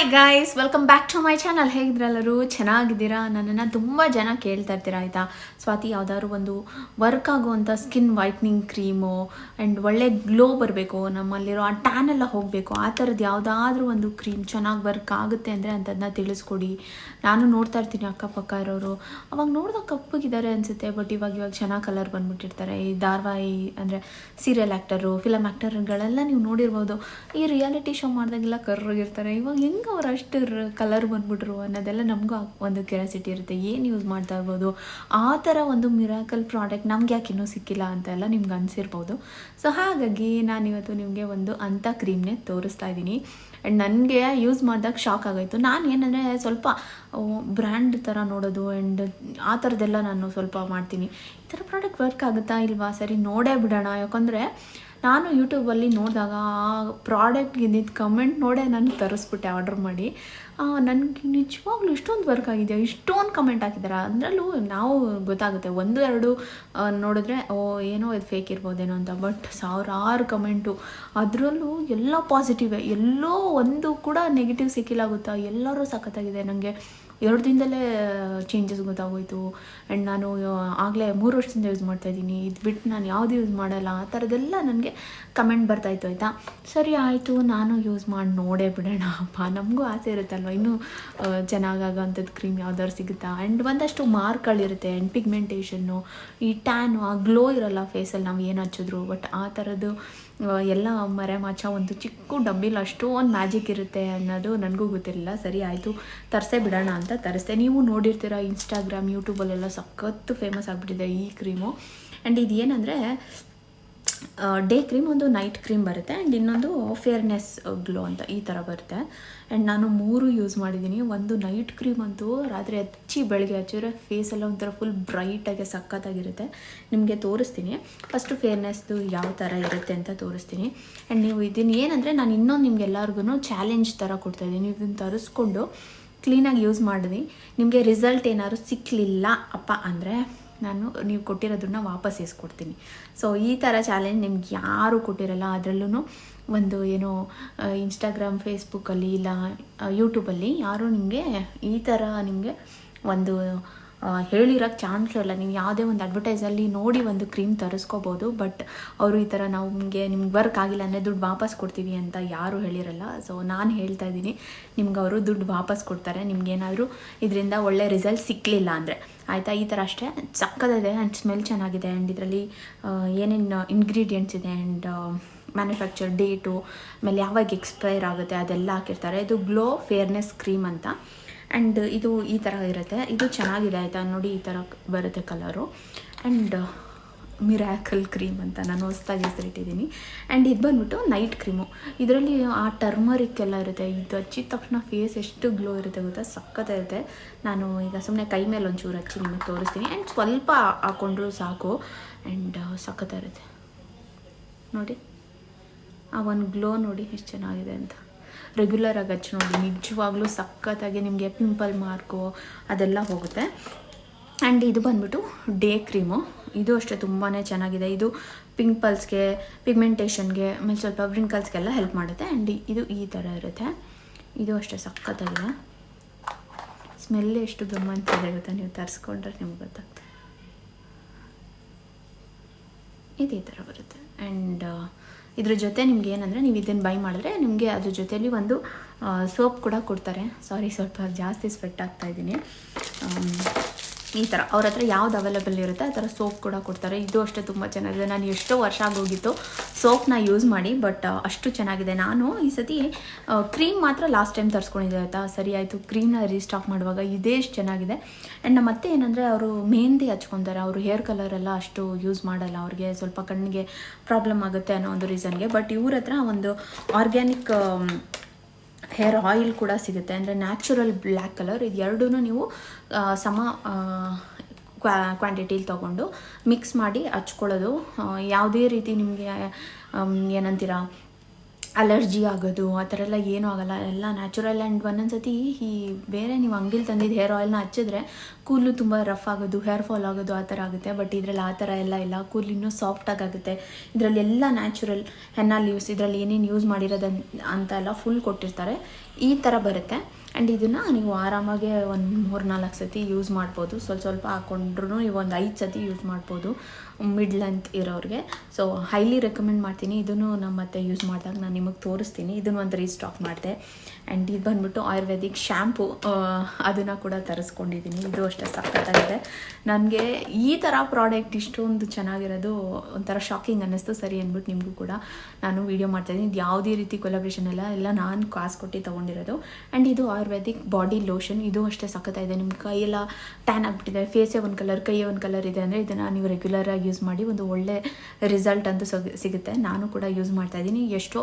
Hi guys welcome back to my channel ಹೇಗಿದ್ರಲ್ಲರೂ? ಚೆನ್ನಾಗಿದ್ದೀರಾ? ನನ್ನನ್ನು ತುಂಬ ಜನ ಕೇಳ್ತಾ ಇರ್ತೀರ, ಆಯಿತಾ? ಸ್ವಾತಿ, ಯಾವುದಾದ್ರು ಒಂದು ವರ್ಕ್ ಆಗುವಂಥ ಸ್ಕಿನ್ ವೈಟ್ನಿಂಗ್ ಕ್ರೀಮು ಆ್ಯಂಡ್ ಒಳ್ಳೆ ಗ್ಲೋ ಬರಬೇಕು, ನಮ್ಮಲ್ಲಿರೋ ಆ ಟ್ಯಾನ್ ಎಲ್ಲ ಹೋಗಬೇಕು, ಆ ಥರದ್ದು ಯಾವುದಾದ್ರೂ ಒಂದು ಕ್ರೀಮ್ ಚೆನ್ನಾಗಿ ವರ್ಕ್ ಆಗುತ್ತೆ ಅಂದರೆ ಅಂಥದ್ದನ್ನ ತಿಳಿಸ್ಕೊಡಿ. ನಾನು ನೋಡ್ತಾ ಇರ್ತೀನಿ ಅಕ್ಕಪಕ್ಕ ಇರೋರು. ಅವಾಗ ನೋಡಿದಾಗ ಕಪ್ಪಗಿದ್ದಾರೆ ಅನಿಸುತ್ತೆ ಬಟ್ ಇವಾಗ ಇವಾಗ ಚೆನ್ನಾಗಿ ಕಲರ್ ಬಂದ್ಬಿಟ್ಟಿರ್ತಾರೆ. ಈ ಧಾರಾವಾಹಿ ಅಂದರೆ ಸೀರಿಯಲ್ ಆ್ಯಕ್ಟರು ಫಿಲಮ್ ಆ್ಯಕ್ಟರ್ಗಳೆಲ್ಲ ನೀವು ನೋಡಿರ್ಬೋದು. ಈ ರಿಯಾಲಿಟಿ ಶೋ ಮಾಡಿದಾಗೆಲ್ಲ ಕರ್ರೋಗಿರ್ತಾರೆ. ಇವಾಗ ಹೆಂಗೆ ಅವ್ರು ಅಷ್ಟು ಕಲರ್ ಬಂದ್ಬಿಟ್ರು ಅನ್ನೋದೆಲ್ಲ ನಮಗೂ ಒಂದು ಕ್ಯೂರಿಯಾಸಿಟಿ ಇರುತ್ತೆ. ಏನು ಯೂಸ್ ಮಾಡ್ತಾ ಇರ್ಬೋದು? ಆ ಥರ ಒಂದು ಮಿರಾಕಲ್ ಪ್ರಾಡಕ್ಟ್ ನಮ್ಗೆ ಯಾಕೆ ಇನ್ನೂ ಸಿಕ್ಕಿಲ್ಲ ಅಂತ ಎಲ್ಲ ನಿಮ್ಗೆ ಅನಿಸಿರ್ಬೋದು. ಸೊ ಹಾಗಾಗಿ ನಾನಿವತ್ತು ನಿಮಗೆ ಒಂದು ಅಂಥ ಕ್ರೀಮ್ನೇ ತೋರಿಸ್ತಾ ಇದ್ದೀನಿ. ಆ್ಯಂಡ್ ನನಗೆ ಯೂಸ್ ಮಾಡಿದಾಗ ಶಾಕ್ ಆಗೋಯ್ತು. ನಾನು ಏನಂದರೆ ಸ್ವಲ್ಪ ಬ್ರ್ಯಾಂಡ್ ಥರ ನೋಡೋದು ಆ್ಯಂಡ್ ಆ ಥರದ್ದೆಲ್ಲ ನಾನು ಸ್ವಲ್ಪ ಮಾಡ್ತೀನಿ. ಈ ಥರ ಪ್ರಾಡಕ್ಟ್ ವರ್ಕ್ ಆಗುತ್ತಾ ಇಲ್ವಾ? ಸರಿ, ನೋಡೇ ಬಿಡೋಣ. ಯಾಕಂದರೆ ನಾನು ಯೂಟ್ಯೂಬಲ್ಲಿ ನೋಡಿದಾಗ ಆ ಪ್ರಾಡಕ್ಟ್ಗೆ ಇದ್ದಿದ್ದು ಕಮೆಂಟ್ ನೋಡೇ ನಾನು ತರಿಸ್ಬಿಟ್ಟೆ ಆರ್ಡ್ರ್ ಮಾಡಿ. ನನಗೆ ನಿಜವಾಗ್ಲೂ ಇಷ್ಟೊಂದು ವರ್ಕ್ ಆಗಿದೆಯಾ? ಇಷ್ಟೊಂದು ಕಮೆಂಟ್ ಹಾಕಿದ್ದಾರೆ ಅದರಲ್ಲೂ ನಾವು ಗೊತ್ತಾಗುತ್ತೆ. ಒಂದು, ಎರಡು ನೋಡಿದ್ರೆ, ಓ, ಏನೋ ಇದು ಫೇಕ್ ಇರ್ಬೋದೇನೋ ಅಂತ. ಬಟ್ ಸಾವಿರಾರು ಕಮೆಂಟು ಅದರಲ್ಲೂ ಎಲ್ಲ ಪಾಸಿಟಿವೇ ಎಲ್ಲೋ ಒಂದು ಕೂಡ ನೆಗೆಟಿವ್ ಸಿಕ್ಕಿಲ್ಲ ಗೊತ್ತಾ? ಎಲ್ಲರೂ ಸಖತ್ತಾಗಿದೆ ನನಗೆ ಎರಡು ದಿನದಲ್ಲೇ ಚೇಂಜಸ್ ಗೊತ್ತಾಗೋಯ್ತು. ಆ್ಯಂಡ್ ನಾನು ಆಗಲೇ ಮೂರು ವರ್ಷದಿಂದ ಯೂಸ್ ಮಾಡ್ತಾಯಿದ್ದೀನಿ ಇದು ಬಿಟ್ಟು ನಾನು ಯಾವುದು ಯೂಸ್ ಮಾಡಲ್ಲ. ಆ ಥರದ್ದೆಲ್ಲ ನನಗೆ ಕಮೆಂಟ್ ಬರ್ತಾಯಿತ್ತು ಆಯಿತಾ? ಸರಿ, ಆಯಿತು. ನಾನು ಯೂಸ್ ಮಾಡಿ ನೋಡೇ ಬಿಡೋಣ. ಅಪ್ಪ, ನಮಗೂ ಆಸೆ ಇರುತ್ತಲ್ವ? ಇನ್ನೂ ಚೆನ್ನಾಗಾಗೋಂಥದ್ದು ಕ್ರೀಮ್ ಯಾವ್ದಾದ್ರು ಸಿಗುತ್ತಾ? ಆ್ಯಂಡ್ ಒಂದಷ್ಟು ಮಾರ್ಕ್ಗಳಿರುತ್ತೆ ಆ್ಯಂಡ್ ಪಿಗ್ಮೆಂಟೇಷನ್ನು ಈ ಟ್ಯಾನು ಆ ಗ್ಲೋ ಇರಲ್ಲ ಫೇಸಲ್ಲಿ ನಾವು ಏನು ಹಚ್ಚಿದ್ರು. ಬಟ್ ಆ ಥರದ್ದು ಎಲ್ಲ ಮರೆ ಮಾಚ ಒಂದು ಚಿಕ್ಕ ಡಬ್ಬಿಲಿ ಅಷ್ಟೊಂದು ಮ್ಯಾಜಿಕ್ ಇರುತ್ತೆ ಅನ್ನೋದು ನನಗೂ ಗೊತ್ತಿರಲಿಲ್ಲ. ಸರಿ, ಆಯಿತು, ತರಿಸೇ ಬಿಡೋಣ ಅಂತ ತರಿಸ್ದೆ. ನೀವು ನೋಡಿರ್ತೀರ ಇನ್ಸ್ಟಾಗ್ರಾಮ್ ಯೂಟ್ಯೂಬಲ್ಲೆಲ್ಲ ಸಖತ್ತು ಫೇಮಸ್ ಆಗಿಬಿಟ್ಟಿದೆ ಈ ಕ್ರೀಮು ಆ್ಯಂಡ್ ಇದು ಏನಂದರೆ ಡೇ ಕ್ರೀಮ್ ಒಂದು ನೈಟ್ ಕ್ರೀಮ್ ಬರುತ್ತೆ ಆ್ಯಂಡ್ ಇನ್ನೊಂದು ಫೇರ್ನೆಸ್ ಗ್ಲೋ ಅಂತ ಈ ಥರ ಬರುತ್ತೆ. ಆ್ಯಂಡ್ ನಾನು ಮೂರು ಯೂಸ್ ಮಾಡಿದ್ದೀನಿ. ಒಂದು ನೈಟ್ ಕ್ರೀಮ್ ಅಂತೂ ರಾತ್ರಿ ಹಚ್ಚಿ ಬೆಳಗ್ಗೆ ಹಚ್ಚಿದ್ರೆ ಫೇಸೆಲ್ಲ ಒಂಥರ ಫುಲ್ ಬ್ರೈಟಾಗಿ ಸಖತ್ತಾಗಿರುತ್ತೆ. ನಿಮಗೆ ತೋರಿಸ್ತೀನಿ. ಫಸ್ಟು ಫೇರ್ನೆಸ್ದು ಯಾವ ಥರ ಇರುತ್ತೆ ಅಂತ ತೋರಿಸ್ತೀನಿ. ಆ್ಯಂಡ್ ನೀವು ಇದನ್ನು ಏನಂದರೆ ನಾನು ಇನ್ನೊಂದು ನಿಮ್ಗೆ ಎಲ್ಲರಿಗೂ ಚಾಲೆಂಜ್ ಥರ ಕೊಡ್ತಾಯಿದ್ದೀನಿ ಇದನ್ನು ತರಿಸ್ಕೊಂಡು ಕ್ಲೀನಾಗಿ ಯೂಸ್ ಮಾಡಿದ್ವಿ ನಿಮಗೆ ರಿಸಲ್ಟ್ ಏನಾದ್ರು ಸಿಕ್ಕಲಿಲ್ಲ ಅಪ್ಪ ಅಂದರೆ ನಾನು ನೀವು ಕೊಟ್ಟಿರೋದನ್ನ ವಾಪಸ್ ಇಸ್ಕೊಡ್ತೀನಿ ಸೊ ಈ ಥರ ಚಾಲೆಂಜ್ ನಿಮ್ಗೆ ಯಾರು ಕೊಟ್ಟಿರಲ್ಲ. ಅದರಲ್ಲೂ ಒಂದು ಏನು ಇನ್ಸ್ಟಾಗ್ರಾಮ್ ಫೇಸ್ಬುಕ್ಕಲ್ಲಿ ಇಲ್ಲ ಯೂಟ್ಯೂಬಲ್ಲಿ ಯಾರು ನಿಮಗೆ ಈ ಥರ ನಿಮಗೆ ಒಂದು ಹೇಳಿರೋಕ್ಕೆ ಚಾನ್ಸ್ ಇಲ್ಲ. ನೀವು ಯಾವುದೇ ಒಂದು ಅಡ್ವರ್ಟೈಸಲ್ಲಿ ನೋಡಿ ಒಂದು ಕ್ರೀಮ್ ತರಿಸ್ಕೋಬೋದು ಬಟ್ ಅವರು ಈ ಥರ ನಿಮಗೆ, ನಿಮ್ಗೆ ವರ್ಕ್ ಆಗಿಲ್ಲ ಅಂದರೆ ದುಡ್ಡು ವಾಪಸ್ ಕೊಡ್ತೀವಿ ಅಂತ ಯಾರೂ ಹೇಳಿರಲ್ಲ. ಸೊ ನಾನು ಹೇಳ್ತಾ ಇದ್ದೀನಿ, ನಿಮ್ಗೆ ಅವರು ದುಡ್ಡು ವಾಪಸ್ ಕೊಡ್ತಾರೆ. ನಿಮ್ಗೇನಾದರೂ ಇದರಿಂದ ಒಳ್ಳೆ ರಿಸಲ್ಟ್ ಸಿಕ್ಕಲಿಲ್ಲ ಅಂದರೆ. ಆಯಿತಾ? ಈ ಥರ ಅಷ್ಟೇ. ಸಕ್ಕದಿದೆ ಆ್ಯಂಡ್ ಸ್ಮೆಲ್ ಚೆನ್ನಾಗಿದೆ ಆ್ಯಂಡ್ ಇದರಲ್ಲಿ ಏನೇನು ಇಂಗ್ರೀಡಿಯೆಂಟ್ಸ್ ಇದೆ ಆ್ಯಂಡ್ ಮ್ಯಾನುಫ್ಯಾಕ್ಚರ್ ಡೇಟು ಆಮೇಲೆ ಯಾವಾಗ ಎಕ್ಸ್ಪೈರ್ ಆಗುತ್ತೆ ಅದೆಲ್ಲ ಹಾಕಿರ್ತಾರೆ. ಇದು ಗ್ಲೋ ಫೇರ್ನೆಸ್ ಕ್ರೀಮ್ ಅಂತ. ಆ್ಯಂಡ್ ಇದು ಈ ಥರ ಇರುತ್ತೆ. ಇದು ಚೆನ್ನಾಗಿದೆ ಆಯಿತಾ? ನೋಡಿ ಈ ಥರ ಬರುತ್ತೆ ಕಲರು ಆ್ಯಂಡ್ ಮಿರಾಕಲ್ ಕ್ರೀಮ್ ಅಂತ ನಾನು ಹೊಸ್ದಾಗಿ ಹೆಸರಿಟ್ಟಿದ್ದೀನಿ. ಆ್ಯಂಡ್ ಇದು ಬಂದ್ಬಿಟ್ಟು ನೈಟ್ ಕ್ರೀಮು ಇದರಲ್ಲಿ ಆ ಟರ್ಮರಿಕ್ ಎಲ್ಲ ಇರುತ್ತೆ. ಇದು ಹಚ್ಚಿದ ತಕ್ಷಣ ಫೇಸ್ ಎಷ್ಟು ಗ್ಲೋ ಇರುತ್ತೆ ಗೊತ್ತಾ? ಸಖತ್ತಿರುತ್ತೆ ನಾನು ಈಗ ಸುಮ್ಮನೆ ಕೈ ಮೇಲೆ ಒಂಚೂರು ಹಚ್ಚಿ ನಿಮಗೆ ತೋರಿಸ್ತೀನಿ. ಆ್ಯಂಡ್ ಸ್ವಲ್ಪ ಹಾಕೊಂಡ್ರು ಸಾಕು. ಆ್ಯಂಡ್ ಸಖತ್ತಿರುತ್ತೆ ನೋಡಿ. ಆ ಒಂದು ಗ್ಲೋ ನೋಡಿ ಎಷ್ಟು ಚೆನ್ನಾಗಿದೆ ಅಂತ. ರೆಗ್ಯುಲರಾಗಿ ಹಚ್ಚಿ ನೋಡಿ, ನಿಜವಾಗ್ಲೂ ಸಖತ್ತಾಗಿ ನಿಮಗೆ ಪಿಂಪಲ್ ಮಾರ್ಕು ಅದೆಲ್ಲ ಹೋಗುತ್ತೆ. ಆ್ಯಂಡ್ ಇದು ಬಂದ್ಬಿಟ್ಟು ಡೇ ಕ್ರೀಮು ಇದು ಅಷ್ಟೇ ತುಂಬಾ ಚೆನ್ನಾಗಿದೆ. ಇದು ಪಿಂಪಲ್ಸ್ಗೆ ಪಿಗ್ಮೆಂಟೇಷನ್ಗೆ ಆಮೇಲೆ ಸ್ವಲ್ಪ ವ್ರಿಂಕಲ್ಸ್ಗೆಲ್ಲ ಹೆಲ್ಪ್ ಮಾಡುತ್ತೆ. ಆ್ಯಂಡ್ ಇದು ಈ ಥರ ಇರುತ್ತೆ. ಇದು ಅಷ್ಟೇ ಸಖತ್ತಾಗಿದೆ. ಸ್ಮೆಲ್ ಎಷ್ಟು ಗಮ್ಮಂತಿದೆ ಗೊತ್ತಾ? ನೀವು ತರಿಸ್ಕೊಂಡ್ರೆ ನಿಮ್ಗೆ ಗೊತ್ತಾಗ್ತದೆ ಇದು ಈ ಥರ ಬರುತ್ತೆ. ಆ್ಯಂಡ್ ಇದ್ರ ಜೊತೆ ನಿಮ್ಗೆ ಏನಂದರೆ ನೀವು ಇದನ್ನು ಬೈ ಮಾಡಿದ್ರೆ ನಿಮಗೆ ಅದ್ರ ಜೊತೆಯಲ್ಲಿ ಒಂದು ಸೋಪ್ ಕೂಡ ಕೊಡ್ತಾರೆ. ಸಾರಿ ಸ್ವಲ್ಪ ಜಾಸ್ತಿ ಸ್ವೆಟ್ ಆಗ್ತಾ ಇದ್ದೀನಿ. ಈ ಥರ ಅವ್ರ ಹತ್ರ ಯಾವ್ದು ಅವೈಲೇಬಲ್ ಇರುತ್ತೆ, ಆ ಥರ ಸೋಪ್ ಕೂಡ ಕೊಡ್ತಾರೆ. ಇದು ಅಷ್ಟೇ ತುಂಬ ಚೆನ್ನಾಗಿದೆ. ನಾನು ಎಷ್ಟೋ ವರ್ಷ ಆಗೋಗಿತ್ತು ಸೋಪ್ನ ಯೂಸ್ ಮಾಡಿ ಬಟ್ ಅಷ್ಟು ಚೆನ್ನಾಗಿದೆ. ನಾನು ಈ ಸತಿ ಕ್ರೀಮ್ ಮಾತ್ರ ಲಾಸ್ಟ್ ಟೈಮ್ ತರಿಸ್ಕೊಂಡಿದ್ದೆ, ಆಯಿತಾ? ಸರಿ ಆಯಿತು. ಕ್ರೀಮ್ನ ರೀಸ್ಟಾಕ್ ಮಾಡುವಾಗ ಇದೇ ಎಷ್ಟು ಚೆನ್ನಾಗಿದೆ. ಆ್ಯಂಡ್ ಮತ್ತೆ ಏನಂದರೆ, ಅವರು ಮೆಹಂದಿ ಹಚ್ಕೊತಾರೆ. ಅವರು ಹೇರ್ ಕಲರ್ ಎಲ್ಲ ಅಷ್ಟು ಯೂಸ್ ಮಾಡಲ್ಲ. ಅವ್ರಿಗೆ ಸ್ವಲ್ಪ ಕಣ್ಣಿಗೆ ಪ್ರಾಬ್ಲಮ್ ಆಗುತ್ತೆ ಅನ್ನೋ ಒಂದು ರೀಸನ್ಗೆ ಬಟ್ ಇವ್ರ ಹತ್ರ ಒಂದು ಆರ್ಗ್ಯಾನಿಕ್ ಹೇರ್ ಆಯಿಲ್ ಕೂಡ ಸಿಗುತ್ತೆ. ಅಂದರೆ ನ್ಯಾಚುರಲ್ ಬ್ಲ್ಯಾಕ್ ಕಲರ್. ಇದು ಎರಡೂ ನೀವು ಸಮ ಕ್ವಾ, ಕ್ವಾಂಟಿಟಿಲಿ ತೊಗೊಂಡು ಮಿಕ್ಸ್ ಮಾಡಿ ಹಚ್ಕೊಳ್ಳೋದು. ಯಾವುದೇ ರೀತಿ ನಿಮಗೆ ಏನಂತೀರ ಅಲರ್ಜಿ ಆಗೋದು, ಆ ಥರ ಎಲ್ಲ ಏನೂ ಆಗಲ್ಲ. ಎಲ್ಲ ನ್ಯಾಚುರಲ್ ಆ್ಯಂಡ್ ಒಂದೊಂದು ಸತಿ ಈ ಬೇರೆ ನೀವು ಅಂಗಡಿಲಿ ತಂದಿದ್ದು ಹೇರ್ ಆಯಿಲ್ನ ಹಚ್ಚಿದ್ರೆ ಕೂದಲು ತುಂಬ ರಫ್ ಆಗೋದು ಹೇರ್ ಫಾಲ್ ಆಗೋದು ಆ ಥರ ಆಗುತ್ತೆ. ಬಟ್ ಇದರಲ್ಲಿ ಆ ಥರ ಎಲ್ಲ ಇಲ್ಲ. ಕೂದಲು ಇನ್ನೂ ಸಾಫ್ಟಾಗಿ ಆಗುತ್ತೆ. ಇದರಲ್ಲಿ ಎಲ್ಲ ನ್ಯಾಚುರಲ್ ಹೆನ್ನ ಲೀವ್ಸ್ ಇದರಲ್ಲಿ ಏನೇನು ಯೂಸ್ ಮಾಡಿರೋದು ಅಂತ ಎಲ್ಲ ಫುಲ್ ಕೊಟ್ಟಿರ್ತಾರೆ. ಈ ಥರ ಬರುತ್ತೆ. ಆ್ಯಂಡ್ ಇದನ್ನು ನೀವು ಆರಾಮಾಗಿ ಒಂದು ಮೂರು ನಾಲ್ಕು ಸತಿ ಯೂಸ್ ಮಾಡ್ಬೋದು. ಸ್ವಲ್ಪ ಸ್ವಲ್ಪ ಹಾಕೊಂಡ್ರೂ ನೀವು ಒಂದು ಐದು ಸತಿ ಯೂಸ್ ಮಾಡ್ಬೋದು. ಮಿಡ್ ಲೆಂತ್ ಇರೋರಿಗೆ. ಸೊ ಹೈಲಿ ರೆಕಮೆಂಡ್ ಮಾಡ್ತೀನಿ. ಇದನ್ನು ನಮ್ಮ ಮತ್ತೆ ಯೂಸ್ ಮಾಡಿದಾಗ ನಾನು ನಿಮಗೆ ತೋರಿಸ್ತೀನಿ. ಇದನ್ನು ಒಂದು ರೀಸ್ಟಾಕ್ ಮಾಡಿದೆ. ಆ್ಯಂಡ್ ಇದು ಬಂದ್ಬಿಟ್ಟು ಆಯುರ್ವೇದಿಕ್ ಶ್ಯಾಂಪು ಅದನ್ನು ಕೂಡ ತರಿಸ್ಕೊಂಡಿದ್ದೀನಿ ಇದು ಅಷ್ಟೇ ಸಖತ್ತಾಗಿದೆ. ನನಗೆ ಈ ಥರ ಪ್ರಾಡಕ್ಟ್ ಇಷ್ಟೊಂದು ಚೆನ್ನಾಗಿರೋದು ಒಂಥರ ಶಾಕಿಂಗ್ ಅನ್ನಿಸ್ತು. ಸರಿ ಅಂದ್ಬಿಟ್ಟು ನಿಮಗೂ ಕೂಡ ನಾನು ವೀಡಿಯೋ ಮಾಡ್ತಾಯಿದ್ದೀನಿ ಇದು ಯಾವುದೇ ರೀತಿ ಕೊಲಾಬ್ರೇಷನ್ ಎಲ್ಲ ಎಲ್ಲ ನಾನು ಕಾಸು ಕೊಟ್ಟು ತೊಗೊಂಡಿರೋದು. ಆ್ಯಂಡ್ ಇದು ಆಯುರ್ವೇದಿಕ್ ಬಾಡಿ ಲೋಷನ್, ಇದು ಅಷ್ಟೇ ಸಖತ್ತಾಗಿದೆ. ನಿಮ್ಮ ಕೈಯೆಲ್ಲ ಟ್ಯಾನ್ ಆಗಿಬಿಟ್ಟಿದೆ ಫೇಸೇ ಒಂದು ಕಲರ್ ಕೈಯೇ ಒಂದು ಕಲರ್ ಇದೆ ಅಂದರೆ ಇದನ್ನು ನೀವು ರೆಗ್ಯುಲರಾಗಿ ಯೂಸ್ ಮಾಡಿ ಒಂದು ಒಳ್ಳೆ ರಿಸಲ್ಟ್ ಅಂತೂ ಸಿಗುತ್ತೆ. ನಾನು ಕೂಡ ಯೂಸ್ ಮಾಡ್ತಾ ಇದ್ದೀನಿ. ಎಷ್ಟೋ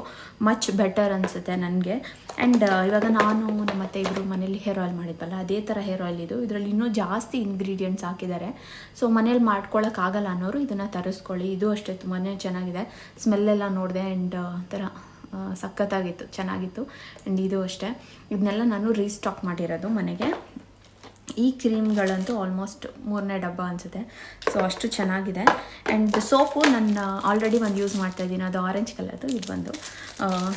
ಮಚ್ ಬೆಟರ್ ಅನಿಸುತ್ತೆ ನನಗೆ. ಆ್ಯಂಡ್ ಇವಾಗ ನಾನು ನಮ್ಮ ಮತ್ತೆ ಇಬ್ಬರು ಮನೇಲಿ ಹೇರ್ ಆಯಿಲ್ ಮಾಡಿದ್ವಲ್ಲ, ಅದೇ ಥರ ಹೇರ್ ಆಯಿಲ್ ಇದು. ಇದರಲ್ಲಿ ಇನ್ನೂ ಜಾಸ್ತಿ ಇಂಗ್ರೀಡಿಯೆಂಟ್ಸ್ ಹಾಕಿದ್ದಾರೆ. ಸೊ ಮನೇಲಿ ಮಾಡ್ಕೊಳ್ಳೋಕ್ಕಾಗಲ್ಲ ಅನ್ನೋರು ಇದನ್ನು ತರಿಸ್ಕೊಳ್ಳಿ. ಇದು ಅಷ್ಟೇ ತುಂಬಾ ಚೆನ್ನಾಗಿದೆ. ಸ್ಮೆಲ್ಲೆಲ್ಲ ನೋಡಿದೆ ಆ್ಯಂಡ್ ಥರ ಸಖತ್ತಾಗಿತ್ತು, ಚೆನ್ನಾಗಿತ್ತು. ಆ್ಯಂಡ್ ಇದು ಅಷ್ಟೇ. ಇದನ್ನೆಲ್ಲ ನಾನು ರೀಸ್ಟಾಕ್ ಮಾಡಿರೋದು ಮನೆಗೆ. ಈ ಕ್ರೀಮ್ಗಳಂತೂ ಆಲ್ಮೋಸ್ಟ್ ಮೂರನೇ ಡಬ್ಬ ಅನಿಸುತ್ತೆ. ಸೊ ಅಷ್ಟು ಚೆನ್ನಾಗಿದೆ. ಆ್ಯಂಡ್ ಸೋಪು ನನ್ನ ಆಲ್ರೆಡಿ ಒಂದು ಯೂಸ್ ಮಾಡ್ತಾ ಇದ್ದೀನಿ. ಅದು ಆರೆಂಜ್ ಕಲರ್ದು ಇದು ಬಂದು.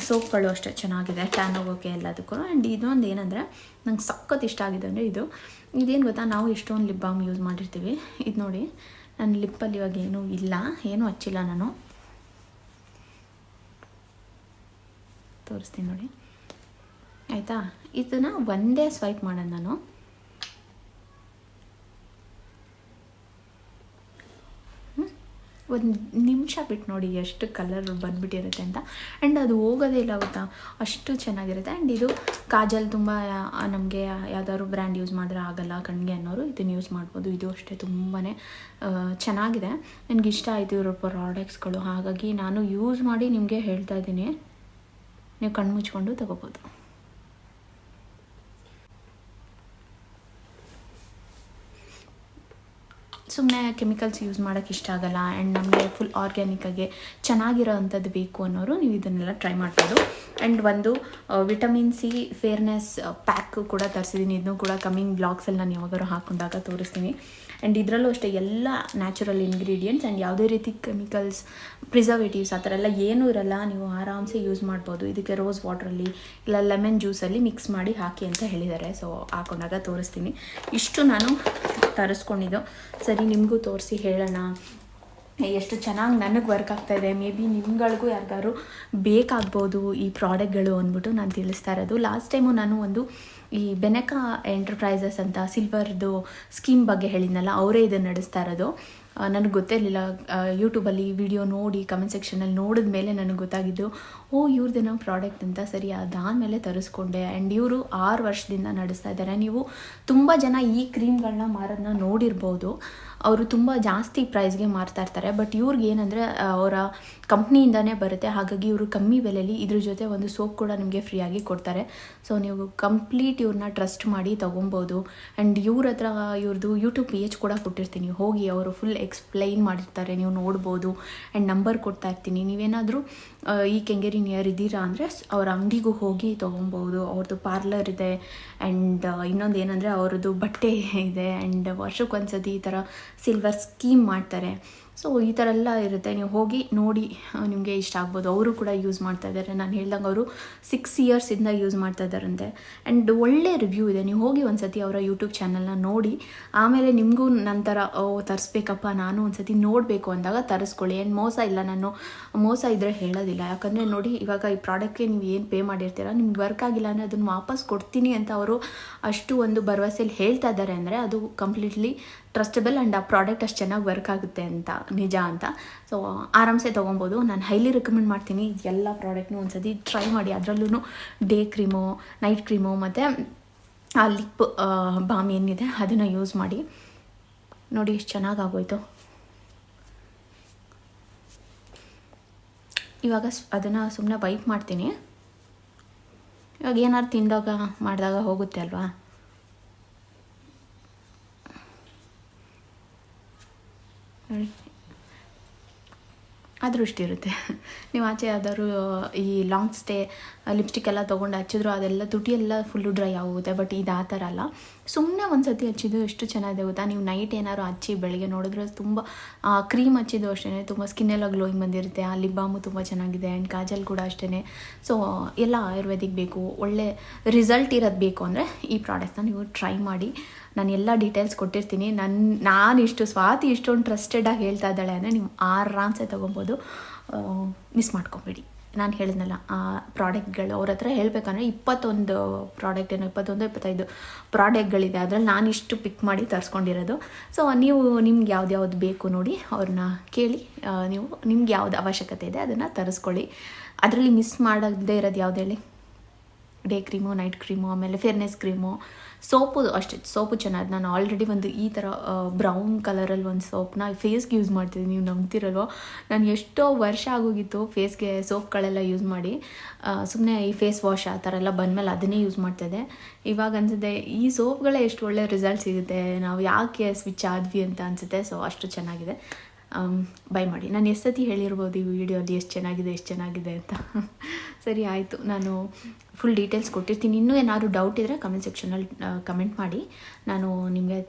ಸೋಪ್ಗಳು ಅಷ್ಟೇ ಚೆನ್ನಾಗಿದೆ. ಟ್ಯಾನ್ ಹೋಗೋಕೆ ಎಲ್ಲದಕ್ಕೂ. ಆ್ಯಂಡ್ ಇದೊಂದು ಏನಂದರೆ, ನಂಗೆ ಸಖತ್ ಇಷ್ಟ ಆಗಿದೆ ಅಂದರೆ ಇದು. ಇದೇನು ಗೊತ್ತಾ? ನಾವು ಎಷ್ಟೊಂದು ಲಿಪ್ ಬಾಮ್ ಯೂಸ್ ಮಾಡಿರ್ತೀವಿ. ಇದು ನೋಡಿ. ನನ್ನ ಲಿಪ್ಪಲ್ಲಿ ಇವಾಗ ಏನೂ ಇಲ್ಲ. ಏನೂ ಹಚ್ಚಿಲ್ಲ ನಾನು. ತೋರಿಸ್ತೀನಿ ನೋಡಿ. ಆಯಿತಾ? ಇದನ್ನು ಒಂದೇ ಸ್ವೈಪ್ ಮಾಡೋಣ ನಾನು. ಒಂದು ನಿಮಿಷ ಬಿಟ್ಟು ನೋಡಿ ಎಷ್ಟು ಕಲರ್ ಬಂದುಬಿಟ್ಟಿರುತ್ತೆ ಅಂತ. ಆ್ಯಂಡ್ ಅದು ಹೋಗೋದೇ ಇಲ್ಲ ಗೊತ್ತಾ? ಅಷ್ಟು ಚೆನ್ನಾಗಿರುತ್ತೆ. ಆ್ಯಂಡ್ ಇದು ಕಾಜಲ್ ತುಂಬ ನಮಗೆ ಯಾವ್ದಾದ್ರು ಬ್ರ್ಯಾಂಡ್ ಯೂಸ್ ಮಾಡಿದ್ರೆ ಆಗಲ್ಲ ಕಣ್ಗೆ ಅನ್ನೋರು ಇದನ್ನು ಯೂಸ್ ಮಾಡ್ಬೋದು. ಇದು ಅಷ್ಟೇ ತುಂಬಾ ಚೆನ್ನಾಗಿದೆ. ನನಗಿಷ್ಟ ಆಯಿತು ಇರೋ ಪ್ರಾಡಕ್ಟ್ಸ್ಗಳು ಹಾಗಾಗಿ ನಾನು ಯೂಸ್ ಮಾಡಿ ನಿಮಗೆ ಹೇಳ್ತಾ ಇದ್ದೀನಿ. ನೀವು ಕಣ್ಣು ಮುಚ್ಕೊಂಡು ತಗೋಬೋದು ಸುಮ್ಮನೆ ಕೆಮಿಕಲ್ಸ್ ಯೂಸ್ ಮಾಡೋಕ್ಕೆ ಇಷ್ಟ ಆಗಲ್ಲ ಆ್ಯಂಡ್ ನಮಗೆ ಫುಲ್ ಆರ್ಗ್ಯಾನಿಕ್ಕಾಗಿ ಚೆನ್ನಾಗಿರೋ ಅಂಥದ್ದು ಬೇಕು ಅನ್ನೋರು ನೀವು ಇದನ್ನೆಲ್ಲ ಟ್ರೈ ಮಾಡ್ಬೋದು. ಆ್ಯಂಡ್ ಒಂದು ವಿಟಮಿನ್ ಸಿ ಫೇರ್ನೆಸ್ ಪ್ಯಾಕ್ ಕೂಡ ತರಿಸಿದ್ದೀನಿ ಇದನ್ನು ಕೂಡ ಕಮ್ಮಿಂಗ್ ಬ್ಲಾಗ್ಸಲ್ಲಿ ನಾನು ಯಾವಾಗಾದ್ರು ಹಾಕೊಂಡಾಗ ತೋರಿಸ್ತೀನಿ. ಆ್ಯಂಡ್ ಇದರಲ್ಲೂ ಅಷ್ಟೇ ಎಲ್ಲ ನ್ಯಾಚುರಲ್ ಇಂಗ್ರೀಡಿಯೆಂಟ್ಸ್ ಆ್ಯಂಡ್ ಯಾವುದೇ ರೀತಿ ಕೆಮಿಕಲ್ಸ್ ಪ್ರಿಸರ್ವೇಟಿವ್ಸ್ ಆ ಥರ ಎಲ್ಲ ಏನೂ ಇರಲ್ಲ. ನೀವು ಆರಾಮ್ಸೆ ಯೂಸ್ ಮಾಡ್ಬೋದು. ಇದಕ್ಕೆ ರೋಸ್ ವಾಟ್ರಲ್ಲಿ ಇಲ್ಲ ಲೆಮನ್ ಜ್ಯೂಸಲ್ಲಿ ಮಿಕ್ಸ್ ಮಾಡಿ ಹಾಕಿ ಅಂತ ಹೇಳಿದ್ದಾರೆ. ಸೊ ಹಾಕೊಂಡಾಗ ತೋರಿಸ್ತೀನಿ. ಇಷ್ಟು ನಾನು ತರಿಸ್ಕೊಂಡಿದ್ದು. ಸರಿ, ನಿಮಗೂ ತೋರಿಸಿ ಹೇಳೋಣ. ಎಷ್ಟು ಚೆನ್ನಾಗಿ ನನಗೆ ವರ್ಕ್ ಆಗ್ತಾ ಇದೆ. ಮೇ ಬಿ ನಿಮ್ಗಳಿಗೂ ಯಾರಿಗಾರು ಬೇಕಾಗ್ಬೋದು ಈ ಪ್ರಾಡಕ್ಟ್ಗಳು ಅಂದ್ಬಿಟ್ಟು ನಾನು ತಿಳಿಸ್ತಾ ಇರೋದು. ಲಾಸ್ಟ್ ಟೈಮು ನಾನು ಒಂದು ಈ ಬೆನಕ ಎಂಟರ್ಪ್ರೈಸಸ್ ಅಂತ ಸಿಲ್ವರ್ದು ಸ್ಕೀಮ್ ಬಗ್ಗೆ ಹೇಳಿದ್ನಲ್ಲ, ಅವರೇ ಇದನ್ನು ನಡೆಸ್ತಾ ಇರೋದು. ನನಗೆ ಗೊತ್ತಿರಲಿಲ್ಲ. ಯೂಟ್ಯೂಬಲ್ಲಿ ವಿಡಿಯೋ ನೋಡಿ ಕಮೆಂಟ್ ಸೆಕ್ಷನಲ್ಲಿ ನೋಡಿದ ಮೇಲೆ ನನಗೆ ಗೊತ್ತಾಗಿದ್ದು ಓ ಇವ್ರದ್ದೇನೋ ಪ್ರಾಡಕ್ಟ್ ಅಂತ ಸರಿ, ಅದಾದಮೇಲೆ ತರಿಸ್ಕೊಂಡೆ. ಆ್ಯಂಡ್ ಇವರು ಆರು ವರ್ಷದಿಂದ ನಡೆಸ್ತಾ ಇದ್ದಾರೆ. ನೀವು ತುಂಬ ಜನ ಈ ಕ್ರೀಮ್ಗಳನ್ನ ಮಾರೋದನ್ನ ನೋಡಿರ್ಬೋದು. ಅವರು ತುಂಬ ಜಾಸ್ತಿ ಪ್ರೈಸ್ಗೆ ಮಾರ್ತಾ ಇರ್ತಾರೆ. ಬಟ್ ಇವ್ರಿಗೆ ಏನಂದರೆ ಅವರ ಕಂಪ್ನಿಯಿಂದನೇ ಬರುತ್ತೆ. ಹಾಗಾಗಿ ಇವರು ಕಮ್ಮಿ ಬೆಲೆಯಲ್ಲಿ ಇದ್ರ ಜೊತೆ ಒಂದು ಸೋಪ್ ಕೂಡ ನಿಮಗೆ ಫ್ರೀಯಾಗಿ ಕೊಡ್ತಾರೆ. ಸೊ ನೀವು ಕಂಪ್ಲೀಟ್ ಇವ್ರನ್ನ ಟ್ರಸ್ಟ್ ಮಾಡಿ ತೊಗೊಬೋದು. ಆ್ಯಂಡ್ ಇವ್ರ ಹತ್ರ ಇವ್ರದ್ದು ಯೂಟ್ಯೂಬ್ ಪೇಜ್ ಕೂಡ ಕೊಟ್ಟಿರ್ತೀನಿ. ಹೋಗಿ ಅವರು ಫುಲ್ ಎಕ್ಸ್ಪ್ಲೈನ್ ಮಾಡಿರ್ತಾರೆ. ನೀವು ನೋಡ್ಬೋದು. ಆ್ಯಂಡ್ ನಂಬರ್ ಕೊಡ್ತಾ ಇರ್ತೀನಿ. ನೀವೇನಾದರೂ ಈ ಕೆಂಗೇರಿ ನಿಯರ್ ಇದ್ದೀರಾ ಅಂದರೆ ಅವ್ರ ಅಂಗಡಿಗೂ ಹೋಗಿ ತೊಗೊಬೋದು ಅವ್ರದ್ದು ಪಾರ್ಲರ್ ಇದೆ ಆ್ಯಂಡ್ ಇನ್ನೊಂದು ಏನಂದರೆ ಅವ್ರದ್ದು ಬಟ್ಟೆ ಇದೆ ಆ್ಯಂಡ್ ವರ್ಷಕ್ಕೊಂದ್ಸತಿ ಈ ಥರ ಸಿಲ್ವರ್ ಸ್ಕೀಮ್ ಮಾಡ್ತಾರೆ. ಸೊ ಈ ಥರ ಎಲ್ಲ ಇರುತ್ತೆ. ನೀವು ಹೋಗಿ ನೋಡಿ ನಿಮಗೆ ಇಷ್ಟ ಆಗ್ಬೋದು. ಅವರು ಕೂಡ ಯೂಸ್ ಮಾಡ್ತಾ ಇದ್ದಾರೆ. ನಾನು ಹೇಳ್ದಂಗೆ ಅವರು ಸಿಕ್ಸ್ ಇಯರ್ಸಿಂದ ಯೂಸ್ ಮಾಡ್ತಾ ಇದ್ದಾರಂತೆ. ಆ್ಯಂಡ್ ಒಳ್ಳೆ ರಿವ್ಯೂ ಇದೆ. ನೀವು ಹೋಗಿ ಒಂದು ಸತಿ ಅವರ ಯೂಟ್ಯೂಬ್ ಚಾನಲ್ನ ನೋಡಿ. ಆಮೇಲೆ ನಿಮಗೂ ನಂತರ, ಓ, ತರಿಸ್ಬೇಕಪ್ಪ, ನಾನು ಒಂದು ಸತಿ ನೋಡಬೇಕು ಅಂದಾಗ ತರಿಸ್ಕೊಳ್ಳಿ. ಆ್ಯಂಡ್ ಮೋಸ ಇಲ್ಲ, ನಾನು ಮೋಸ ಇದ್ದರೆ ಹೇಳೋದಿಲ್ಲ. ಯಾಕಂದರೆ ನೋಡಿ, ಇವಾಗ ಈ ಪ್ರಾಡಕ್ಟ್ಗೆ ನೀವು ಏನು ಪೇ ಮಾಡಿರ್ತೀರ? ನಿಮ್ಗೆ ವರ್ಕ್ ಆಗಿಲ್ಲ ಅಂದರೆ ಅದನ್ನು ವಾಪಸ್ ಕೊಡ್ತೀನಿ ಅಂತ ಅವರು ಅಷ್ಟು ಒಂದು ಭರವಸೆಯಲ್ಲಿ ಹೇಳ್ತಾ ಇದ್ದಾರೆ ಅಂದರೆ ಅದು ಕಂಪ್ಲೀಟ್ಲಿ ಟ್ರಸ್ಟಬಲ್ ಆ್ಯಂಡ್ ಆ ಪ್ರಾಡಕ್ಟ್ ಅಷ್ಟು ಚೆನ್ನಾಗಿ ವರ್ಕ್ ಆಗುತ್ತೆ ಅಂತ, ನಿಜ ಅಂತ. ಸೊ ಆರಾಮ್ಸೆ ತೊಗೊಬೋದು. ನಾನು ಹೈಲಿ ರೆಕಮೆಂಡ್ ಮಾಡ್ತೀನಿ. ಎಲ್ಲ ಪ್ರಾಡಕ್ಟ್ನು ಒಂದ್ಸತಿ ಟ್ರೈ ಮಾಡಿ. ಅದರಲ್ಲೂ ಡೇ ಕ್ರೀಮು ನೈಟ್ ಕ್ರೀಮು ಮತ್ತು, ಆ ಲಿಪ್ ಬಾಮ್ ಏನಿದೆ ಅದನ್ನು ಯೂಸ್ ಮಾಡಿ. ನೋಡಿ ಎಷ್ಟು ಚೆನ್ನಾಗಿ ಆಗೋಯ್ತು ಇವಾಗ ಅದನ್ನು ಸುಮ್ಮನೆ ವೈಪ್ ಮಾಡ್ತೀನಿ. ಇವಾಗ ಏನಾದ್ರು ತಿಂದಾಗ ಮಾಡಿದಾಗ ಹೋಗುತ್ತೆ ಅಲ್ವಾ? ಅದೃಷ್ಟ ಇರುತ್ತೆ. ನೀವು ಆಚೆ ಯಾವ್ದಾದ್ರು, ಈ ಲಾಂಗ್ ಸ್ಟೇ ಲಿಪ್ಸ್ಟಿಕ್ ಎಲ್ಲ ತೊಗೊಂಡು ಹಚ್ಚಿದ್ರು ಅದೆಲ್ಲ ತುಟಿ ಎಲ್ಲ ಫುಲ್ಲು ಡ್ರೈ ಆಗುತ್ತೆ ಬಟ್ ಇದು ಆ ಥರ ಅಲ್ಲ. ಸುಮ್ಮನೆ ಒಂದು ಸತಿ ಹಚ್ಚಿದ್ದು ಎಷ್ಟು ಚೆನ್ನಾಗಿದೆ ಗೊತ್ತಾ? ನೀವು ನೈಟ್ ಏನಾದ್ರು ಹಚ್ಚಿ ಬೆಳಗ್ಗೆ ನೋಡಿದ್ರೆ ತುಂಬ ಕ್ರೀಮ್ ಹಚ್ಚಿದ್ದು ಅಷ್ಟೇ ತುಂಬ ಸ್ಕಿನ್ ಎಲ್ಲ ಗ್ಲೋಯಿಂಗ್ ಬಂದಿರುತ್ತೆ, ಆ ಲಿಬಾಮು ಬಾಮು ತುಂಬ ಚೆನ್ನಾಗಿದೆ ಆ್ಯಂಡ್ ಕಾಜಲ್ ಕೂಡ ಅಷ್ಟೇ ಸೊ ಎಲ್ಲ ಆಯುರ್ವೇದಿಕ್ ಬೇಕು, ಒಳ್ಳೆ ರಿಸಲ್ಟ್ ಇರೋದು ಬೇಕು ಅಂದರೆ ಈ ಪ್ರಾಡಕ್ಟ್ನ ನೀವು ಟ್ರೈ ಮಾಡಿ. ನಾನು ಎಲ್ಲ ಡೀಟೇಲ್ಸ್ ಕೊಟ್ಟಿರ್ತೀನಿ. ನನ್ನ ನಾನು ಇಷ್ಟು, ಸ್ವಾತಿ ಇಷ್ಟೊಂದು ಟ್ರಸ್ಟೆಡಾಗಿ ಹೇಳ್ತಾ ಇದ್ದಾಳೆ ಅಂದರೆ ನೀವು ಆರಾಮ್ಸೆ ತೊಗೊಬೋದು. ಮಿಸ್ ಮಾಡ್ಕೊಬೇಡಿ. ನಾನು ಹೇಳಿದ್ನಲ್ಲ, ಆ ಪ್ರಾಡಕ್ಟ್ಗಳು ಅವ್ರ ಹತ್ರ ಹೇಳಬೇಕಂದ್ರೆ ಇಪ್ಪತ್ತೊಂದು ಪ್ರಾಡಕ್ಟ್ ಏನೋ, ಇಪ್ಪತ್ತೊಂದು, ಇಪ್ಪತ್ತೈದು ಪ್ರಾಡಕ್ಟ್ಗಳಿದೆ ಅದರಲ್ಲಿ ನಾನು ಇಷ್ಟು ಪಿಕ್ ಮಾಡಿ ತರಿಸ್ಕೊಂಡಿರೋದು. ಸೊ ನೀವು ನಿಮ್ಗೆ ಯಾವ್ದು ಯಾವ್ದು ಬೇಕು ನೋಡಿ ಅವ್ರನ್ನ ಕೇಳಿ. ನೀವು, ನಿಮ್ಗೆ ಯಾವ್ದು ಅವಶ್ಯಕತೆ ಇದೆ ಅದನ್ನು ತರಿಸ್ಕೊಳ್ಳಿ. ಅದರಲ್ಲಿ ಮಿಸ್ ಮಾಡದೇ ಇರೋದು ಯಾವ್ದು ಹೇಳಿ? ಡೇ ಕ್ರೀಮು ನೈಟ್ ಕ್ರೀಮು ಆಮೇಲೆ ಫೇರ್ನೆಸ್ ಕ್ರೀಮು ಸೋಪು ಅಷ್ಟೇ, ಸೋಪು ಚೆನ್ನಾಗಿ, ನಾನು ಆಲ್ರೆಡಿ ಒಂದು ಈ ಥರ ಬ್ರೌನ್ ಕಲರಲ್ಲಿ ಒಂದು ಸೋಪ್ನ ಫೇಸ್ಗೆ ಯೂಸ್ ಮಾಡ್ತಿದ್ದೀನಿ, ನೀವು ನಂಬ್ತಿರಲ್ವೋ? ನಾನು ಎಷ್ಟೋ ವರ್ಷ ಆಗೋಗಿತ್ತು ಫೇಸ್ಗೆ ಸೋಪ್ಗಳೆಲ್ಲ ಯೂಸ್ ಮಾಡಿ. ಸುಮ್ಮನೆ ಈ ಫೇಸ್ ವಾಶ್ ಆ ಥರ ಎಲ್ಲ ಬಂದಮೇಲೆ ಅದನ್ನೇ ಯೂಸ್ ಮಾಡ್ತಿದ್ದೆ ಇವಾಗ ಅನ್ಸುತ್ತೆ, ಈ ಸೋಪ್ಗಳೇ ಎಷ್ಟು ಒಳ್ಳೆ ರಿಸಲ್ಟ್ ಸಿಗುತ್ತೆ, ನಾವು ಯಾಕೆ ಸ್ವಿಚ್ ಆದ್ವಿ ಅಂತ ಅನಿಸುತ್ತೆ ಸೊ ಅಷ್ಟು ಚೆನ್ನಾಗಿದೆ. ಬೈ ಮಾಡಿ. ನಾನು ಎಷ್ಟು ಸತಿ ಹೇಳಿರ್ಬೋದು ಈ ವಿಡಿಯೋಲಿ ಎಷ್ಟು ಚೆನ್ನಾಗಿದೆ ಎಷ್ಟು ಚೆನ್ನಾಗಿದೆ ಅಂತ. ಸರಿ, ಆಯಿತು. ನಾನು ಫುಲ್ ಡೀಟೇಲ್ಸ್ ಕೊಟ್ಟಿರ್ತೀನಿ. ಇನ್ನೂ ಏನಾದರೂ ಡೌಟ್ ಇದ್ದರೆ ಕಮೆಂಟ್ ಸೆಕ್ಷನಲ್ಲಿ ಕಮೆಂಟ್ ಮಾಡಿ. ನಾನು ನಿಮಗೆ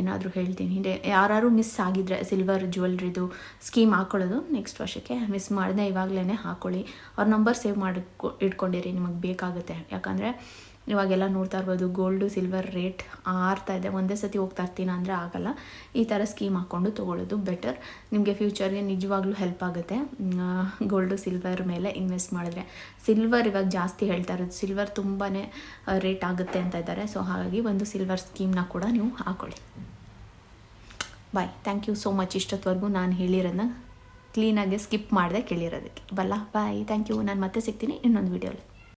ಏನಾದರೂ ಹೇಳ್ತೀನಿ. ಹಿಂದೆ ಯಾರು ಮಿಸ್ ಆಗಿದ್ರೆ ಸಿಲ್ವರ್ ಜ್ಯುವೆಲ್ರಿದು ಸ್ಕೀಮ್ ಹಾಕ್ಕೊಳ್ಳೋದು ನೆಕ್ಸ್ಟ್ ವರ್ಷಕ್ಕೆ ಮಿಸ್ ಮಾಡಿದೆ ಇವಾಗಲೇ ಹಾಕ್ಕೊಳ್ಳಿ ಅವ್ರ ನಂಬರ್ ಸೇವ್ ಮಾಡಿ ಇಟ್ಕೊಂಡಿರಿ. ನಿಮಗೆ ಬೇಕಾಗುತ್ತೆ. ಯಾಕಂದರೆ ಇವಾಗೆಲ್ಲ ನೋಡ್ತಾ ಇರ್ಬೋದು ಗೋಲ್ಡು ಸಿಲ್ವರ್ ರೇಟ್ ಆರ್ತಾ ಇದೆ. ಒಂದೇ ಸತಿ ಹೋಗ್ತಾ ಇರ್ತೀನಿ ಅಂದರೆ ಆಗಲ್ಲ. ಈ ಥರ ಸ್ಕೀಮ್ ಹಾಕ್ಕೊಂಡು ತೊಗೊಳ್ಳೋದು ಬೆಟರ್ ನಿಮಗೆ ಫ್ಯೂಚರ್ಗೆ ನಿಜವಾಗ್ಲೂ ಹೆಲ್ಪ್ ಆಗುತ್ತೆ. ಗೋಲ್ಡು ಸಿಲ್ವರ್ ಮೇಲೆ ಇನ್ವೆಸ್ಟ್ ಮಾಡಿದ್ರೆ. ಸಿಲ್ವರ್ ಇವಾಗ ಜಾಸ್ತಿ ಹೇಳ್ತಾ ಇರೋದು. ಸಿಲ್ವರ್ ತುಂಬಾ ರೇಟ್ ಆಗುತ್ತೆ ಅಂತ ಇದ್ದಾರೆ. ಸೊ ಹಾಗಾಗಿ ಒಂದು ಸಿಲ್ವರ್ ಸ್ಕೀಮ್ನ ಕೂಡ ನೀವು ಹಾಕ್ಕೊಳ್ಳಿ bye thank you so much ಇಷ್ಟೊತ್ತವರೆಗೂ ನಾನು ಹೇಳಿರೋದನ್ನ ಕ್ಲೀನಾಗಿ ಸ್ಕಿಪ್ ಮಾಡಿದೆ ಕೇಳಿರೋದಕ್ಕೆ. ಬಲ್ಲ ಬಾಯ್ ಥ್ಯಾಂಕ್ ಯು ನಾನು ಮತ್ತೆ ಸಿಗ್ತೀನಿ ಇನ್ನೊಂದು ವೀಡಿಯೋಲಿ